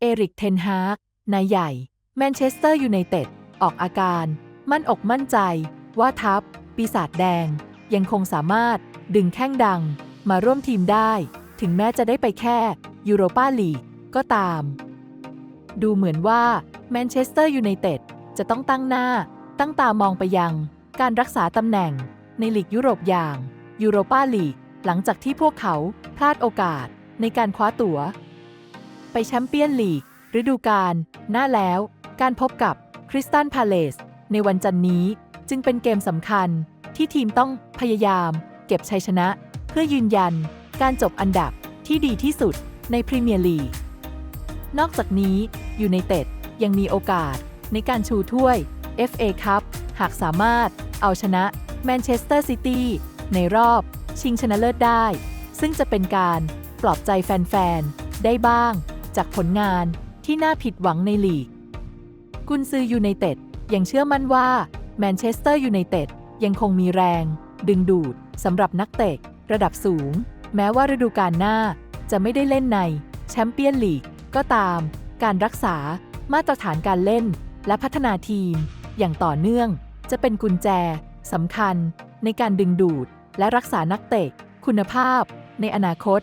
เอริกเทนฮากนายใหญ่แมนเชสเตอร์ยูไนเต็ดออกอาการ มั่นอกมั่นใจ ว่าทัพ ปีศาจแดง ยังคงสามารถดึงแข้งดัง มาร่วมทีมได้ ถึงแม้จะได้ไปแค่ยูโรปาลีกก็ตาม ดูเหมือนว่าแมนเชสเตอร์ยูไนเต็ดจะต้องตั้งหน้า ตั้งตามองไปยัง การรักษาตำแหน่งในลีกยุโรปอย่างยูโรปาลีกหลังจากที่พวกเขาพลาดโอกาสในการคว้าตั๋ว ไปแชมเปี้ยนลีก ฤดูกาลหน้าแล้ว การพบกับคริสตันพาเลสในวันจันนี้จึงเป็นเกมสำคัญที่ทีมต้องพยายาม เก็บชัยชนะ เพื่อยืนยัน การจบอันดับที่ดีที่สุดในพรีเมียร์ลีก นอกจากนี้ยูไนเต็ดยังมีโอกาสในการชูถ้วย FA คัพหากสามารถเอาชนะแมนเชสเตอร์ซิตี้ในรอบ ชิงชนะเลิศได้ ซึ่งจะเป็นการปลอบใจแฟน ๆ ได้บ้าง จากผลงานที่น่าผิดหวังในลีก กุนซือยูไนเต็ดยังเชื่อมั่นว่าแมนเชสเตอร์ยูไนเต็ดยังคงมีแรง ดึงดูดสำหรับนักเตะระดับสูง แม้ว่าฤดูกาลหน้าจะไม่ได้เล่นในแชมเปี้ยนลีกก็ตาม การรักษามาตรฐานการเล่นและพัฒนาทีม อย่างต่อเนื่องจะเป็นกุญแจสำคัญในการดึงดูดและรักษานักเตะคุณภาพในอนาคต